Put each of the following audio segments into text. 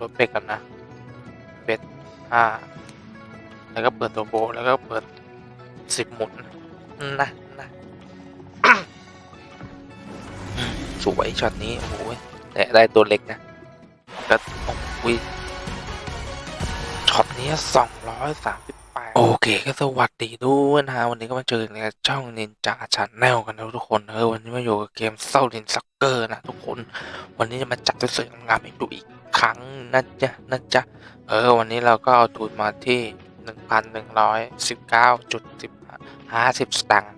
รถเป็ดกันนะเป็ดห้าแล้วก็เปิดตัวโบแล้วก็เปิดสิบหมุนนะนะสวยช็อตนี้โอ้โหแต่ได้ตัวเล็กนะก็โอ้ยช็อตนี้สองร้อยสามสิบแปดโอเคก็สวัสดีด้วยนะฮะวันนี้ก็มาเจอในช่องนินจาชาแนลกันนะทุกคนเออวันนี้มาอยู่กับเกมเซาลินซักเกอร์นะทุกคน วันนี้จะมาจัดสวยๆงามๆให้ดูอีก ครั้งนะจ๊ะนะจ๊ะเออ วันนี้เราก็เอาทุนมาที่หนึ่งพันหนึ่งร้อยสิบเก้าจุดสิบห้าสิบสตางค์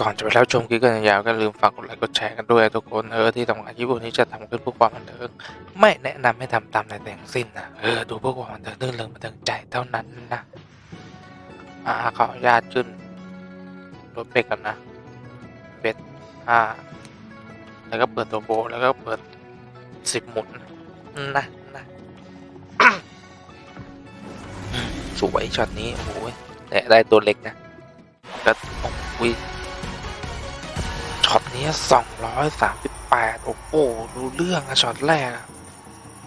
ก่อนจะไปรับชมคลิปกันยาวก็ลืมฝากกดไลค์กดแชร์กันด้วยทุกคนเออที่สำคัญคลิปวันนี้จะทำขึ้นเพื่อความบันเทิงไม่แนะนำให้ทำตามในแต่งสิ้นนะเออดูเพื่อความบันเทิงเรื่องเริงบันเทิงใจเท่านั้นนะอ่าขออนุญาตขึ้นรถเป็ดกันนะเป็ดห้าแล้วก็เปิดตัวโบแล้วก็เปิด สิบหมุนนะนะสวยช็อตนี้ โอ้โหแต่ได้ตัวเล็กนะก็โอ้ยช็อตนี้สองร้อยสามสิบแปดโอ้โหดูเรื่องอะช็อตแรก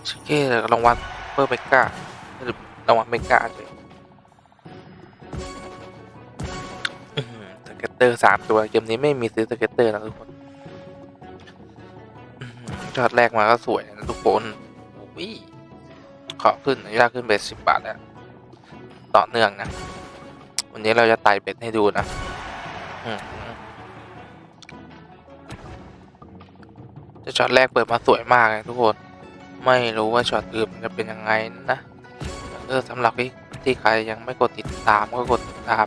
ชิเก้รางวัลเปอร์เมการางวัลเมกาเลยสเก็ตเตอร์สามตัวเกมนี้ไม่มีซื้อสเก็ตเตอร์นะทุกคน ช็อตแรกมาก็สวยนะทุกคนอุ้ยขอขึ้นอนุญาตขึ้นเบ็ดสิบบาทแล้วต่อเนื่องนะ วันนี้เราจะไต่เบ็ดให้ดูนะอื้อหือแต่ช็อตแรกเปิดมาสวยมากเลยทุกคน ไม่รู้ว่าช็อตอื่นมันจะเป็นยังไงนะเออสำหรับที่ที่ใครยังไม่กดติดตามก็กดติดตาม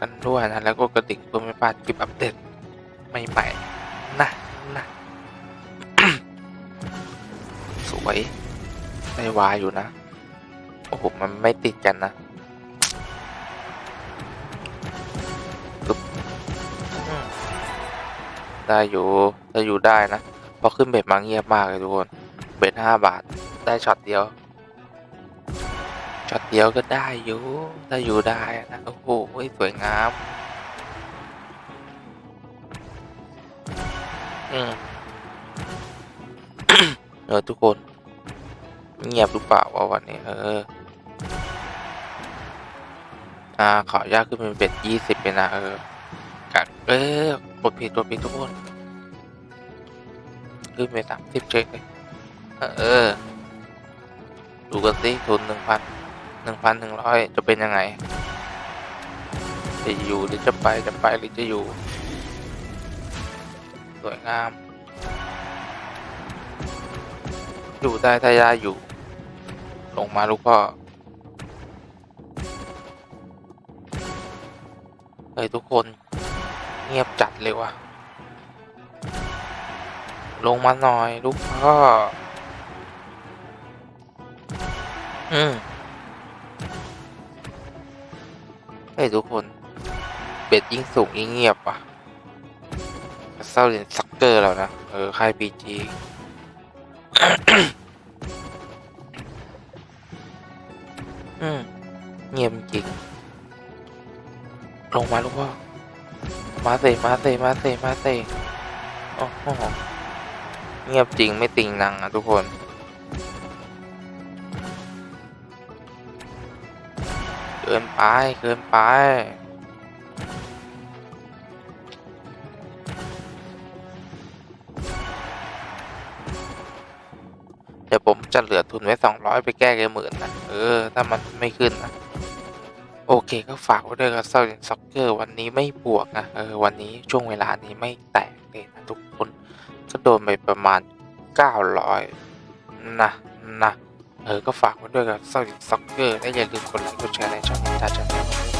กันด้วยนะ แล้วก็กระดิ่งเพื่อไม่พลาดคลิปอัปเดตใหม่ๆนะนะ สวยได้วายอยู่นะ โอ้โห มันไม่ติดกันนะปึ๊บได้อยู่ได้อยู่ได้นะ พอขึ้นเบ็ดมาเงียบมากเลยทุกคน เบ็ดห้าบาท ได้ช็อตเดียว ช็อตเดียวก็ได้อยู่ ได้อยู่ได้นะ โอ้โห สวยงาม อืม เออทุกคน เงียบหรือเปล่าวะวันนี้ เออ อ่าขออนุญาตขึ้นเป็นเบ็ดยี่สิบเลยนะเออกัดเออกดผิดกดผิดทุกคนขึ้นไปสามสิบเฉยเลยเออดูกันสิทุนหนึ่งพันหนึ่งพันหนึ่งร้อยจะเป็นยังไง จะอยู่หรือจะไปจะไปหรือจะอยู่ สวยงาม อยู่ได้ถ้ายาอยู่ ลงมาลูกพ่อเฮ้ยทุกคนเงียบจัดเลยว่ะ ลงมาหน่อยลูกพ่อ อืมเฮ้ยทุกคน เบ็ดยิ่งสูงยิ่งเงียบว่ะเศร้าเรียนซักเกอร์แล้วนะ เออค่ายพีจี เงียบจริง ลงมาลูกพ่อ มาเซมาเซมาเซมาเซโอ้โห เงียบจริงไม่ติงนังอะทุกคนเกินไป เกินไป ดี๋ยวผมจะเหลือทุนไว้สองร้อยไปแก้แกหมื่นนะเออ ถ้ามันไม่ขึ้นนะ โอเคก็ฝากไว้ด้วยกับเซาลินซ็อกเกอร์วันนี้ไม่บวกนะเออวันนี้ช่วงเวลานี้ไม่แตกเลยนะทุกคนก็โดนไปประมาณเก้าร้อยนะนะเออ ก็ฝากไว้ด้วยกับเซาลินซ็อกเกอร์และอย่าลืมกดไลค์กดแชร์ในช่องนี้ถ้าจะไม่โอ้